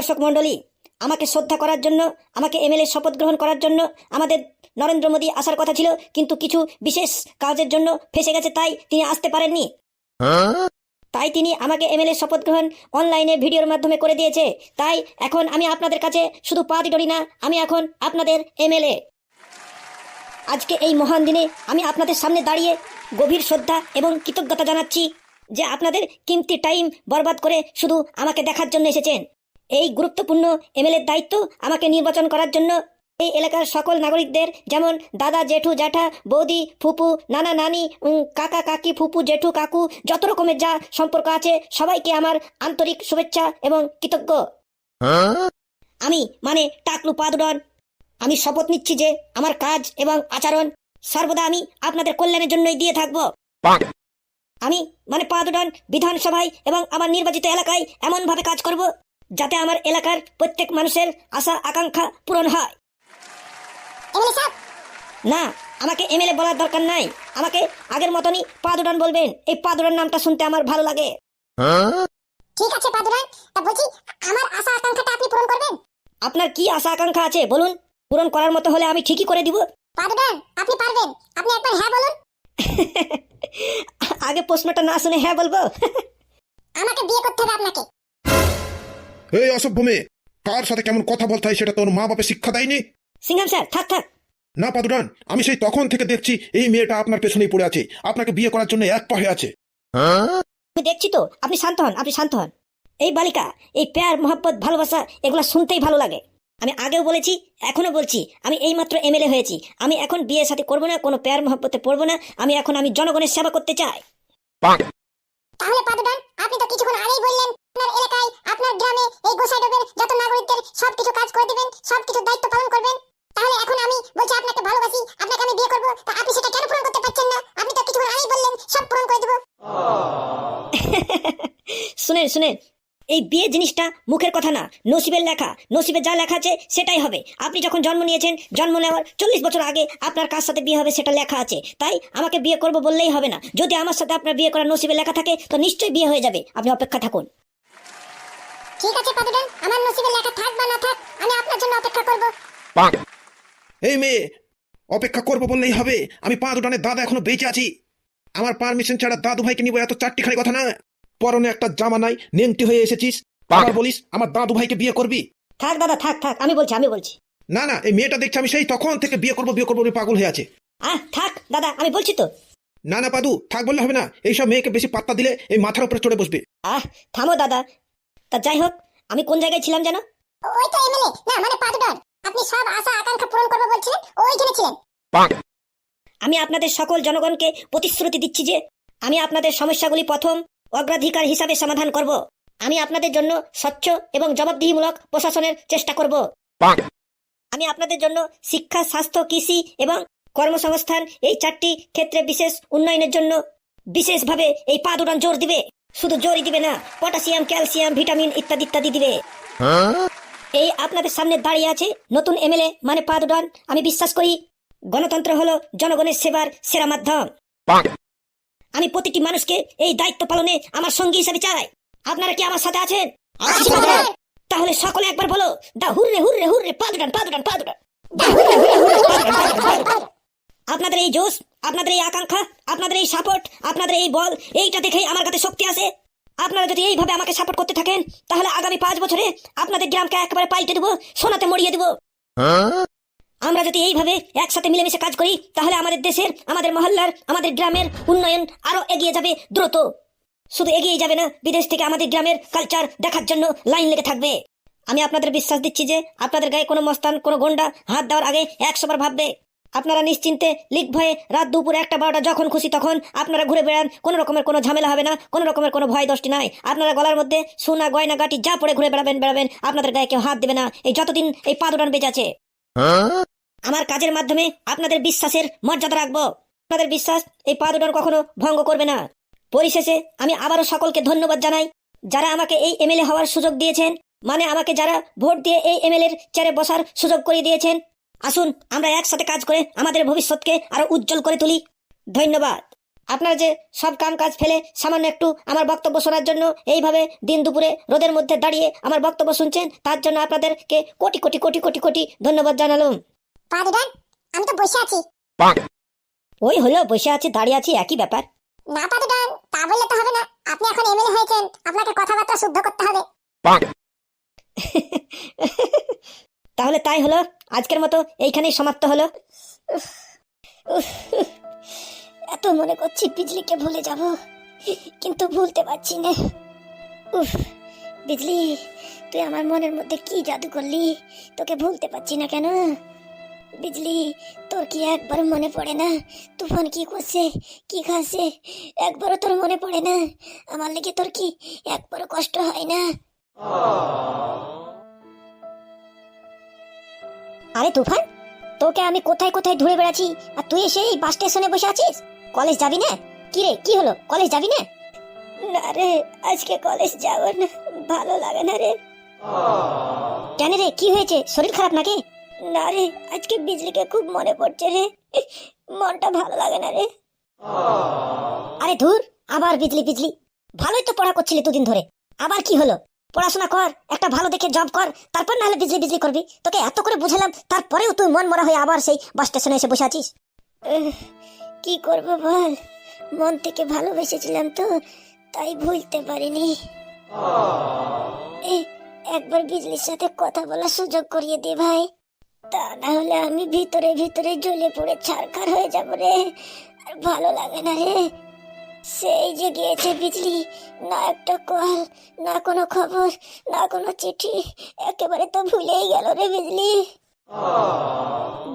দর্শক মণ্ডলী, আমাকে শ্রদ্ধা করার জন্য, আমাকে এমএলএ শপথ গ্রহণ করার জন্য আমাদের নরেন্দ্র মোদী আসার কথা ছিল, কিন্তু কিছু বিশেষ কাজের জন্য ফেসে গেছে, তাই তিনি আসতে পারেননি। তাই তিনি আমাকে এমএলএ শপথ গ্রহণ অনলাইনে ভিডিওর মাধ্যমে করে দিয়েছে। তাই এখন আমি আপনাদের কাছে শুধু পা ডরি না, আমি এখন আপনাদের এমএলএ। আজকে এই মহান দিনে আমি আপনাদের সামনে দাঁড়িয়ে গভীর শ্রদ্ধা এবং কৃতজ্ঞতা জানাচ্ছি যে আপনাদের কিমতি টাইম বরবাদ করে শুধু আমাকে দেখার জন্য এসেছেন। এই গুরুত্বপূর্ণ এমএলএর দায়িত্ব আমাকে নির্বাচন করার জন্য এই এলাকার সকল নাগরিকদের, যেমন দাদা জেঠু জ্যাঠা, বৌদি, ফুপু, নানা নানি কাকা, কাকি, ফুপু, জেঠু, কাকু, যত রকমের যা সম্পর্ক আছে, সবাইকে আমার আন্তরিক শুভেচ্ছা এবং কৃতজ্ঞ। আমি মানে টাকলু পাদুডন। আমি শপথ নিচ্ছি যে আমার কাজ এবং আচরণ সর্বদা আমি আপনাদের কল্যাণের জন্যই দিয়ে থাকব। আমি মানে পাদুডন বিধানসভায় এবং আমার নির্বাচিত এলাকায় এমনভাবে কাজ করব যাতে আমার এলাকার প্রত্যেক মানুষের আশা আকাঙ্ক্ষা পূরণ হয়। না আমাকে এমএলএ বলার দরকার নাই। আমাকে আগের মতনই পাদুডন বলবেন। এই পাদুডন নামটা শুনতে আমার ভালো লাগে। ঠিক আছে পাদুরান। তা বলছি আমার আশা আকাঙ্ক্ষাটা আপনি পূরণ করবেন? আপনার কি আশা আকাঙ্ক্ষা আছে? বলুন। পূরণ করার মতো হলে আমি ঠিকই করে দিব। পাদুরান আপনি পারবেন। আপনি একবার হ্যাঁ বলুন। আগে প্রশ্নটা না শুনে হ্যাঁ বলব? আমাকে বিয়ে করতে হবে আপনাকে। এই অসভ্য মেয়ে কার সাথে কেমন কথা বলতে হয় সেটা তোর মা বাপে শিক্ষা দেয়নি? সিংহাম স্যার থাক থাক। না পাদুরান আমি সেই তখন থেকে দেখছি এই মেয়েটা আপনার পেছনেই পড়ে আছে। আপনাকে বিয়ে করার জন্য এক পাহে আছে। আমি দেখছি তো আপনি শান্ত হন আপনি শান্ত হন। এই বালিকা এই প্যার মোহাব্বত ভালোবাসা এগুলো শুনতেই ভালো লাগে। আমি আগেও বলেছি এখনও বলছি আমি এইমাত্র এমএলএ হয়েছি। আমি এখন বিয়ে সাথে করব না কোনো প্যার মোহাব্বতে পড়ব না। আমি এখন আমি জনগণের সেবা করতে চাই। তাহলে পাদুরান আপনি তো কিছুক্ষণ আগেই বললেন, আপনার এলাকায়, আপনার গ্রামে এই গোসাই ডোবের যত নাগরিকদের সবকিছু কাজ করে দিবেন সবকিছু দায়িত্ব পালন করবেন। তাহলে এখন আমি বলছি আপনাকে ভালোবাসি, আপনাকে আমি বিয়ে করব, তা আপনি সেটা কেন পূরণ করতে পারছেন না? আপনি তো কিছুক্ষণ আগেই বললেন, সব পূরণ করে দেবো। শুনে শুনেন এই বিয়ে জিনিসটা মুখের কথা না নসিবের লেখা নসিবে যা লেখা আছে সেটাই হবে। আপনি যখন জন্ম নিয়েছেন জন্ম নেওয়ার চল্লিশ বছর আগে আপনার কার সাথে বিয়ে হবে সেটা লেখা আছে। তাই আমাকে বিয়ে করব বললেই হবে না। যদি আমার সাথে আপনার বিয়ে করার নসিবে লেখা থাকে তো নিশ্চয়ই বিয়ে হয়ে যাবে। আপনি অপেক্ষা থাকুন। ঠিক আছে পাদুরান আমার নসিবে লেখা থাক বা না থাক আমি আপনার জন্য অপেক্ষা করব। এই মেয়ে অপেক্ষা করব বললেই হবে। আমি পাদুরানের দাদা এখনও বেঁচে আছি। আমার পারমিশন ছাড়া দাদু ভাইকে নিবো এত চারটি খালি কথা না। পরনে একটা জামা নাই নেংটি হয়ে এসেছিস। আবার বলিস আমার দাদু ভাইকে বিয়ে করবি? থাক দাদা থাক থাক আমি বলছি আমি বলছি। না না এই মেয়েটা দেখছি আমি সেই তখন থেকে বিয়ে করব বিয়ে করব বলে পাগল হয়ে আছে। আহ থাক দাদা আমি বলছি তো। না না পাদু থাক বললে হবে না। এইসব মেয়েকে বেশি পাত্তা দিলে এই মাথার উপরে চড়ে বসবে। আহ থামো দাদা। তা যাই হোক আমি কোন জায়গায় ছিলাম যেন? ওই তো এমএলএ না মানে পাদুরান আপনি সব আশা আকাঙ্ক্ষা পূরণ করব বলছিলেন ওইখানে ছিলেন। আমি আপনাদের সকল জনগণকে প্রতিশ্রুতি দিচ্ছি যে আমি আপনাদের সমস্যাগুলি প্রথম অগ্রাধিকার হিসাবে সমাধান করব। আমি আপনাদের জন্য স্বচ্ছ এবং জবাবদিহিমূলক প্রশাসনের চেষ্টা করব। আমি আপনাদের জন্য শিক্ষা, স্বাস্থ্য, কৃষি এবং কর্মসংস্থান এই চারটি ক্ষেত্রে বিশেষ উন্নয়নের জন্য বিশেষভাবে এই পা দুটান জোর দিবে। শুধু জোরই দিবে না, পটাশিয়াম, ক্যালসিয়াম, ভিটামিন ইত্যাদি ইত্যাদি দিবে। এই আপনাদের সামনে দাঁড়িয়ে আছে নতুন এমএলএ মানে পা দুটান। আমি বিশ্বাস করি গণতন্ত্র হলো জনগণের সেবার সেরা মাধ্যম। আমি প্রতিটি মানুষকে এই দায়িত্ব পালনে আমার সঙ্গী হিসাবে চাই। আপনারা কি আমার সাথে আছেন? তাহলে সকলে একবার বলো দা হুররে হুররে হুররে আপনাদের এই জোশ আপনাদের এই আকাঙ্ক্ষা আপনাদের এই সাপোর্ট আপনাদের এই বল এইটা দেখেই আমার কাছে শক্তি আছে। আপনারা যদি এইভাবে আমাকে সাপোর্ট করতে থাকেন তাহলে আগামী পাঁচ বছরে আপনাদের গ্রামকে একেবারে পাল্টে দেবো সোনাতে মরিয়ে দেবো। আমরা যদি এইভাবে একসাথে মিলেমিশে কাজ করি, তাহলে আমাদের দেশের, আমাদের মহল্লার, আমাদের গ্রামের উন্নয়ন আরও এগিয়ে যাবে দ্রুত। শুধু এগিয়ে যাবে না, বিদেশ থেকে আমাদের গ্রামের কালচার দেখার জন্য লাইন লেগে থাকবে। আমি আপনাদের বিশ্বাস দিচ্ছি যে আপনাদের গায়ে কোনো মস্তান, কোনো গন্ডা হাত দেওয়ার আগে একশো বার ভাববে। আপনারা নিশ্চিন্তে লিক ভয়ে রাত দুপুরে একটা বারোটা যখন খুশি তখন আপনারা ঘুরে বেড়ান, কোনো রকমের কোনো ঝামেলা হবে না, কোনো রকমের কোনো ভয় দোষটি নাই। আপনারা গলার মধ্যে সোনা, গয়না, গাটি যা পড়ে ঘুরে বেড়াবেন বেড়াবেন, আপনাদের গায়ে কেউ হাত দেবে না। এই যতদিন এই পাদুরান বেঁচে আছে। আমার কাজের মাধ্যমে আপনাদের বিশ্বাসের মর্যাদা রাখব। আপনাদের বিশ্বাস এই পা দুটোর কখনো ভঙ্গ করবে না। পরিশেষে আমি আবারও সকলকে ধন্যবাদ জানাই। যারা আমাকে এই এমএলএ হওয়ার সুযোগ দিয়েছেন মানে আমাকে যারা ভোট দিয়ে এই এমএলএ এর চেয়ারে বসার সুযোগ করে দিয়েছেন। আসুন, আমরা একসাথে কাজ করে আমাদের ভবিষ্যৎকে আরও উজ্জ্বল করে তুলি। ধন্যবাদ। আপনারা যে সব কাম কাজ ফেলে সামান্য একটু আমার বক্তব্য শোনার জন্য এইভাবে দিন দুপুরে রোদের মধ্যে দাঁড়িয়ে আমার বক্তব্য শুনছেন, তার জন্য আপনাদেরকে কোটি কোটি কোটি কোটি কোটি ধন্যবাদ জানালাম। পাদুডান আমি তো বসে আছি। ওই হলো বসে আছি দাঁড়িয়ে আছি একই ব্যাপার। না পাদুডান তা বললে তো হবে না। আপনি এখন এমএলএ হয়েছেন আপনাকে কথাবার্তা শুদ্ধ করতে হবে। তাহলে তাই হলো আজকের মতো এইখানেই সমাপ্ত হলো। এত মনে করছি বিজলিকে ভুলে যাব কিন্তু ভুলতে পারছি না। উফ বিজলি তুই আমার মনের মধ্যে কি জাদু করলি? তোকে ভুলতে পারছি না কেন? বিজলি তোর কি একবার মনে পড়ে না তুফান কি করছে কি খাচ্ছে একবারও তোর মনে পড়ে না আমার লেগে তোর কি একবারও কষ্ট হয় না আরে তুফান তোকে আমি কোথায় কোথায় ঘুরে বেড়াচ্ছি আর তুই এসে এই বাস স্টেশনে বসে আছিস কলেজ যাবি না কি রে কি হলো কলেজ যাবি না না রে আজকে কলেজ যাব না ভালো লাগে না রে কেন রে কি হয়েছে শরীর খারাপ নাকি না রে, আজকে বিজলিকে খুব মনে পড়ছে রে। মনটা ভালো লাগে না রে। আরে ধুর, আবার বিজলি বিজলি। ভালোই তো পড়া করছিলি দুদিন ধরে। আবার কি হলো? পড়াশোনা কর, একটা ভালো দেখে জব কর, তারপর নাহলে বিজলি বিজলি করবি। তোকে এত করে বুঝালাম, তারপরেও তুই মন মরা হয়ে আবার সেই বাস স্টেশনে এসে বসে আছিস। কি করব বল? মন থেকে ভালোবেসেছিলাম তো, তাই ভুলতে পারিনি। একবার বিজলির সাথে কথা বলার সুযোগ করিয়ে দে ভাই। তা না হলে আমি ভিতরে ভিতরে জ্বলে পড়ে ছারখার হয়ে যাব রে। আর ভালো লাগে না রে। সেই যে গিয়েছে বিজলি, না একটা কল, না কোনো খবর, না কোনো চিঠি, একেবারে তো ভুলেই গেল রে বিজলি।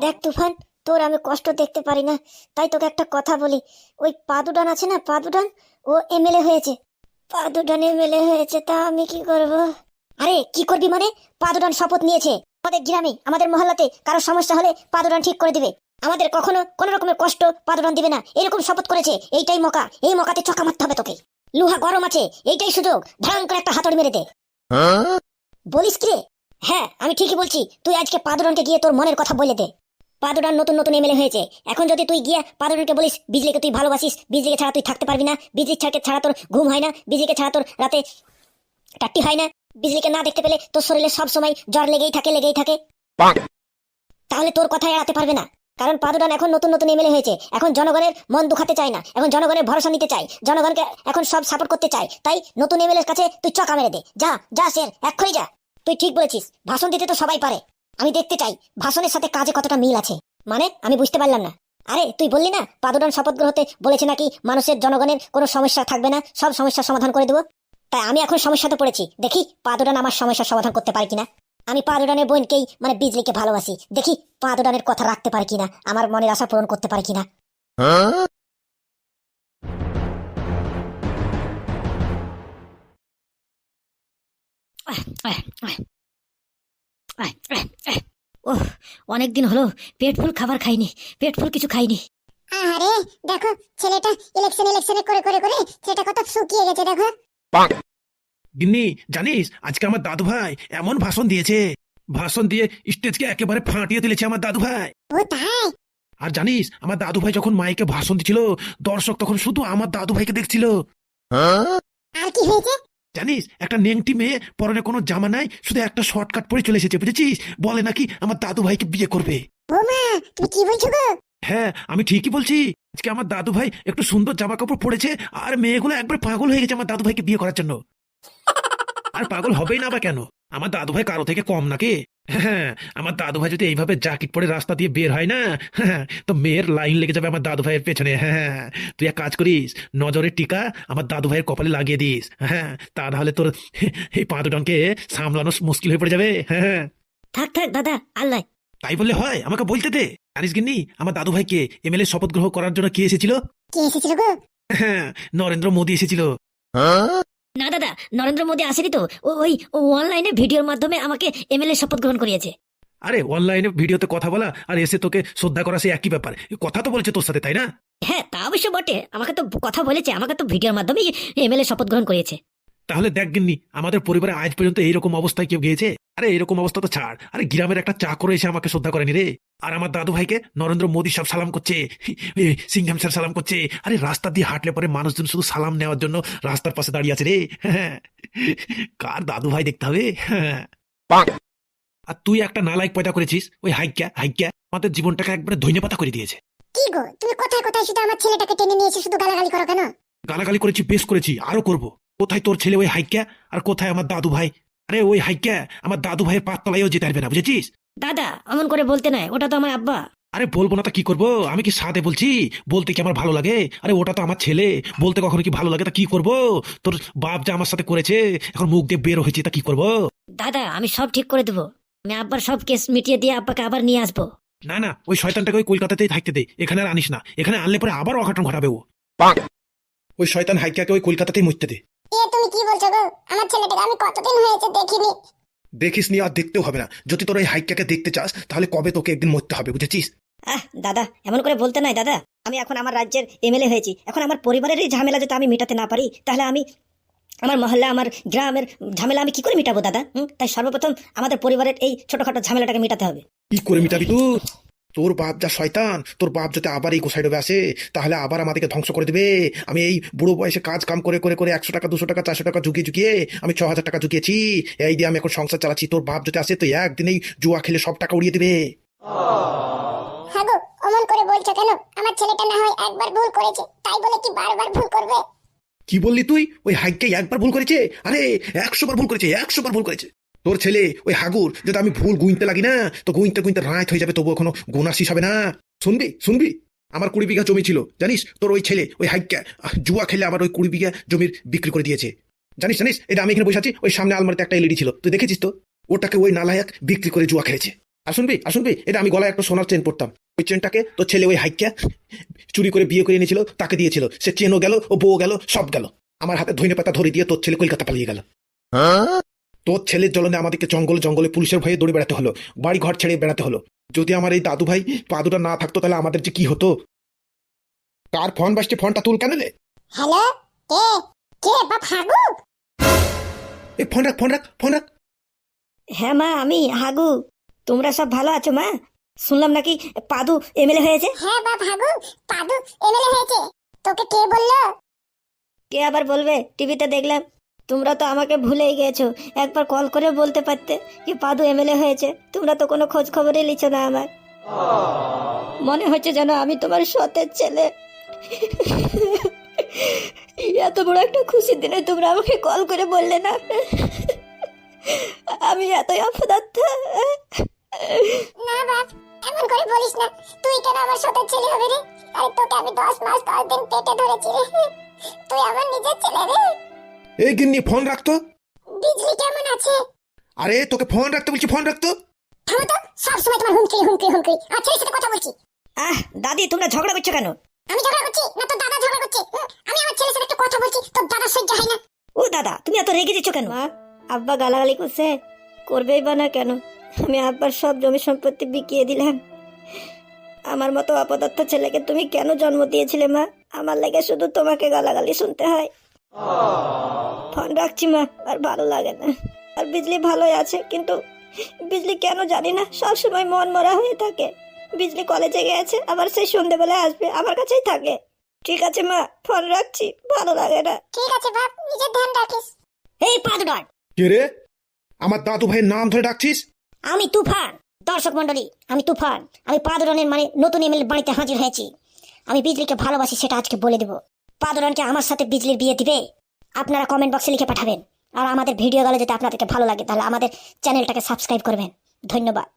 দেখ তুফান, তোর আমি কষ্ট দেখতে পারি না। তাই তোকে একটা কথা বলি, ওই পাদুডান আছে না, পাদুডান? ও এমএলএ হয়েছে। পাদুডান এমএলএ হয়েছে, তা আমি কি করব? আরে, কি করবি মানে? পাদুডান শপথ নিয়েছে। আমাদের গ্রামে, আমাদের মহল্লাতে কারও সমস্যা হলে পাদুডান ঠিক করে দিবে। আমাদের কখনো কোনো রকমের কষ্ট পাদুডান দিবে না। এরকম শপথ করেছে, এইটাই মকা। এই মকাতে চকা মারতে হবে তোকে। লুহা গরম আছে, এইটাই সুযোগ। ধারাম করে একটা হাতড় মেরে দে। বলিস কি? হ্যাঁ আমি ঠিকই বলছি। তুই আজকে পাদুরানকে গিয়ে তোর মনের কথা বলে দে। পাদুরান নতুন নতুন এমএলএ হয়েছে। এখন যদি তুই গিয়ে পাদুরানকে বলিস, বিজলিকে তুই ভালোবাসিস, বিজলিকে ছাড়া তুই থাকতে পারবি না, বিজলি ছাড়কে ছাড়া তোর ঘুম হয় না, বিজলিকে ছাড়া তোর রাতে টাট্টি হয় না বিজলিকে না দেখতে পেলে তোর শরীরে সব সময় জ্বর লেগেই থাকে লেগেই থাকে। তাহলে তোর কথা এড়াতে পারবে না। কারণ পাদুরান এখন নতুন নতুন এমএলএ হয়েছে। এখন জনগণের মন দুখাতে চায় না। এখন জনগণের ভরসা নিতে চায়। জনগণকে এখন সব সাপোর্ট করতে চায়। তাই নতুন এমএলএ এর কাছে তুই চকা মেরে দে। যা যা স্যার এক্ষুনি যা। তুই ঠিক বলেছিস। ভাষণ দিতে তো সবাই পারে। আমি দেখতে চাই ভাষণের সাথে কাজে কতটা মিল আছে। মানে আমি বুঝতে পারলাম না। আরে তুই বললি না পাদুরান শপথ গ্রহতে বলেছে নাকি মানুষের জনগণের কোনো সমস্যা থাকবে না? সব সমস্যার সমাধান করে দেবো। তাই আমি এখন সমস্যাতে পড়েছি। দেখি পাদুরান আমার সমস্যার সমাধান করতে পারে কিনা। আমি পাদুরানের বোনকেই মানে বিজলিকে ভালোবাসি। দেখি পাদুরানের কথা রাখতে পারে কিনা, আমার মনের আশা পূরণ করতে পারে কিনা। ওহ অনেক দিন হলো পেট ফুল খাবার খাইনি, পেট ফুল কিছু খাইনি। আরে দেখো, ছেলেটা ইলেকশন ইলেকশনে করে করে করে, ছেলেটা কত শুকিয়ে গেছে, দেখো। গিন্নি জানিস আজকে আমার দাদু ভাই এমন ভাষণ দিয়েছে। ভাষণ দিয়ে স্টেজকে একেবারে ফাটিয়ে তুলেছে আমার দাদু ভাই ও তাই? আর জানিস আমার দাদু ভাই যখন মাইকে ভাষণ দিচ্ছিল দর্শক তখন শুধু আমার দাদু ভাইকে দেখছিল আর কি হয়েছে? জানিস একটা নেংটি মেয়ে পরনে কোনো জামা নাই শুধু একটা শর্টকাট পরে চলে এসেছে বুঝেছিস? বলে নাকি আমার দাদু ভাইকে বিয়ে করবে। বৌমা তুমি কি বলছো গো? হ্যাঁ আমি ঠিকই বলছি। আজকে আমার দাদু ভাই একটু সুন্দর জামা কাপড় পরেছে আর মেয়েগুলো একবার পাগল হয়ে গেছে আমার দাদু ভাইকে বিয়ে করার জন্য। আর পাগল হবেই না বা কেন? আমার দাদু ভাই কারও থেকে কম নাকি? হ্যাঁ আমার দাদু ভাই যদি এইভাবে জ্যাকেট পরে রাস্তা দিয়ে বের হয় না হ্যাঁ, তো মেয়ের লাইন লেগে যাবে আমার দাদু ভাইয়ের পেছনে। হ্যাঁ তুই এক কাজ করিস নজরের টিকা আমার দাদু ভাইয়ের কপালে লাগিয়ে দিস। হ্যাঁ তা নাহলে তোর এই পাঁচজনকে সামলানো মুশকিল হয়ে পড়ে যাবে। হ্যাঁ থাক থাক দাদা আল্লাহ তাই বললে হয়? আমাকে বলতে দে। জানিস গিন্নি আমার দাদু ভাইকে এমএলএ শপথ গ্রহণ করার জন্য কে এসেছিল? কে এসেছিল গো? হ্যাঁ নরেন্দ্র মোদী এসেছিল। না দাদা নরেন্দ্র মোদী আসেনি তো। ও ওই অনলাইনে ভিডিওর মাধ্যমে আমাকে এমএলএ শপথ গ্রহণ করিয়েছে। আরে অনলাইনে ভিডিওতে কথা বলা আর এসে তোকে শ্রদ্ধা করা সে একই ব্যাপার। কথা তো বলেছে তোর সাথে তাই না? হ্যাঁ তা অবশ্য বটে। আমাকে তো কথা বলেছে আমাকে তো ভিডিওর মাধ্যমে এমএলএ শপথ গ্রহণ করিয়েছে। তাহলে দেখ গিন্নি আমাদের পরিবারে আজ পর্যন্ত এইরকম অবস্থায় কেউ গিয়েছে? আরে এরকম অবস্থা তো ছাড়। আরে গ্রামের একটা চাকর এসে আমাকে শ্রদ্ধা করেনি রে। আর আমার দাদু ভাইকে নরেন্দ্র মোদী সব সালাম করছে। সিংহাম স্যার সালাম করছে। আরে রাস্তা দিয়ে হাঁটলে পরে মানুষজন শুধু সালাম নেওয়ার জন্য রাস্তার পাশে দাঁড়িয়ে আছে রে। হ্যাঁ কার দাদু ভাই দেখতে হবে? হ্যাঁ আর তুই একটা নালাইক পয়দা করেছিস ওই হাইক্যা হাইক্যা আমাদের জীবনটাকে একবারে ধৈন্য পাতা করে দিয়েছে। কি গো তুমি কোথায় কোথায় শুধু আমার ছেলেটাকে টেনে নিয়ে শুধু গালাগালি করো কেন? গালাগালি করেছি বেশ করেছি আরও করব। কোথায় তোর ছেলে ওই হাইক্যা আর কোথায় আমার দাদু ভাই? আরে ওই হাইক্যা আমার দাদু ভাইয়ের পাততলায়ও যেতে পারবে না বুঝেছিস? দাদা অমন করে বলতে নাই ওটা তো আমার আব্বা। আরে বলব না তা কি করব? আমি কি সাদে বলছি? বলতে কি আমার ভালো লাগে? আরে ওটা তো আমার ছেলে। বলতে কখনো কি ভালো লাগে তা কি করব? তোর বাপ যা আমার সাথে করেছে এখন মুখ দিয়ে বের হয়েছে তা কি করব? দাদা আমি সব ঠিক করে দেবো। আমি আব্বার সব কেস মিটিয়ে দিয়ে আব্বাকে আবার নিয়ে আসব। না না ওই শয়তানটাকে ওই কলকাতাতেই থাকতে দে এখানে আর আনিস না। এখানে আনলে পরে আবার অঘটন ঘটাবে ও। ওই শয়তান হাইক্যাকে ওই কলকাতাতেই মরতে দে। এ তুমি কি বলছো গো? আমার ছেলেটাকে আমি কতদিন হয়েছে দেখিনি। দেখিস নি আর দেখতেও হবে না। যদি তোর ওই হাইক্যাকে দেখতে চাস তাহলে কবে তোকে একদিন মরতে হবে বুঝেছিস? আহ দাদা এমন করে বলতে নাই দাদা। আমি এখন আমার রাজ্যের এমএলএ হয়েছি। এখন আমার পরিবারেরই ঝামেলা যদি আমি মেটাতে না পারি তাহলে আমি আমার মহল্লা আমার গ্রামের ঝামেলা আমি কি করে মিটাবো দাদা? হুম? তাই সর্বপ্রথম আমাদের পরিবারের এই ছোটখাটো ঝামেলাটাকে মেটাতে হবে। কি করে মিটাবি তুই? তোর বাপ যা শয়তান তোর বাপ যদি আবার এই গোসাই ডোবে আসে তাহলে আবার আমাদেরকে ধ্বংস করে দেবে। আমি এই বুড়ো বয়সে কাজ কাম করে করে করে একশো টাকা দুশো টাকা চারশো টাকা ঝুঁকিয়ে ঝুঁকিয়ে আমি ছ হাজার টাকা ঝুঁকিয়েছি এই দিয়ে আমি এখন সংসার চালাচ্ছি। তোর বাপ যদি আসে তো একদিনেই জুয়া খেলে সব টাকা উড়িয়ে দেবে। হ্যাঁ অমন করে বলছো কেন? আমার ছেলেটা না হয় একবার ভুল করেছে তাই বলে কি বারবার ভুল করবে? কি বললি তুই? ওই হাইককে একবার ভুল করেছে? আরে একশো বার ভুল করেছে একশো বার ভুল করেছে। তোর ছেলে, ওই হাগুর যদি আমি ভুল গুনতে লাগি না, তো গুনতে গুনতে রাত হয়ে যাবে তবু এখনও গুনার শেষ হবে না। শুনবি শুনবি? আমার কুড়ি বিঘা জমি ছিল, জানিস? তোর ওই ছেলে, ওই হাইক্যা জুয়া খেলে আমার ওই কুড়ি বিঘা জমির বিক্রি করে দিয়েছে। জানিস জানিস? এটা আমি এখানে বসে আছি, ওই সামনে আলমারিতে একটা এলইডি ছিল। তুই দেখেছিস তো? ওটাকে ওই নালায়ক বিক্রি করে জুয়া খেলেছে। আর শুনবি আর শুনবি? এটা আমি গলায় একটা সোনার চেন পড়তাম ওই চেনটাকে তোর ছেলে ওই হাইক্যা চুরি করে বিয়ে করে এনেছিল, তাকে দিয়েছিল। সে চেনও গেল, ও বউ গেল, সব গেল। আমার হাতে ধইনে পাতা ধরে দিয়ে তোর ছেলে কলকাতা পালিয়ে গেল। তোর ছেলের জ্বলনে আমাদেরকে জঙ্গল জঙ্গলে পুলিশের ভয়ে দৌড়ে বেড়াতে হলো বাড়ি ঘর ছেড়ে বেড়াতে হলো। যদি আমার এই দাদু ভাই পাদুটা না থাকতো তাহলে আমাদের যে কি হতো? কার ফোন বাসছে ফোনটা তুল কেন রে? হ্যালো? কে? কে বাপ হাগু? এই ফোন রাখ ফোন রাখ ফোন রাখ। হ্যাঁ মা আমি হাগু। তোমরা সব ভালো আছো মা? শুনলাম নাকি পাদু এমএলএ হয়েছে? হ্যাঁ বাপ হাগু পাদু এমএলএ হয়েছে। তোকে কে বলল? কে আবার বলবে? টিভিতে দেখলাম। তোমরা তো আমাকে ভুলেই গেছো। একবার কল করে বলতে পারতে কি পাদু এমএলএ হয়েছে। তোমরা তো কোনো খোঁজ খবরই লিছো না আমার মনে হচ্ছে যেন আমি তোমার সতের ছেলে। এত বড় একটা খুশির দিনে তোমরা আমাকে কল করে বললে না। আমি এতই অপদার্থ। না বাপ, এমন করে বলিস না। তুই কেন আমার সাথে ছেলে হবে রে? আরে তোকে আমি দশ মাস দশ দিন পেটে ধরেছি তুই আমার নিজের ছেলে রে। এই গিন্নি ফোন রাখতো? বিজলি কেমন আছে? আরে তোকে ফোন রাখতে বলছি ফোন রাখতো? থামো তো সবসময় তোমার হুমকি হুমকি হুমকি। আর ছেলের সাথে কথা বলছি। আহ দাদি তোমরা ঝগড়া করছ কেন? আমি ঝগড়া করছি না তো দাদা ঝগড়া করছে। আমি আমার ছেলের সাথে একটু কথা বলছি তোর দাদা সহ্য হয় না। ও দাদা তুমি এত রেগে দিচ্ছ কেন? মা আব্বা গালাগালি করছে। করবেই বা না কেন? আমি আব্বার সব জমি সম্পত্তি বিকিয়ে দিলাম। আমার মতো অপদার্থ ছেলেকে তুমি কেন জন্ম দিয়েছিলে মা? আমার লেগে শুধু তোমাকে গালাগালি শুনতে হয়। ফোন রাখছি মা আর ভালো লাগে না। আর বিজলি ভালোই আছে কিন্তু বিজলি কেন জানি না সব সময় মন মরা হয়ে থাকে। বিজলি কলেজে গেছে আবার সেই সন্ধেবেলায় আসবে আমার কাছেই থাকে। ঠিক আছে মা ফোন রাখছি ভালো লাগে না। ঠিক আছে বাপ নিজের ধ্যান রাখিস। এই পাঁচডট কে রে? আমার দাদু ভাইয়ের নাম ধরে ডাকছিস? আমি তুফান। দর্শক মন্ডলী আমি তুফান। আমি পাদুরনের মানে নতুন এমএলএ বাড়িতে হাজির হয়েছি। আমি বিজলিকে ভালোবাসি সেটা আজকে বলে দেব। পাদুরনকে আমার সাথে বিজলির বিয়ে দিবে? আপনারা কমেন্ট বক্সে লিখে পাঠাবেন। আর আমাদের ভিডিও ভিডিওগুলো যদি আপনাদেরকে ভালো লাগে, তাহলে আমাদের চ্যানেলটাকে সাবস্ক্রাইব করবেন। ধন্যবাদ।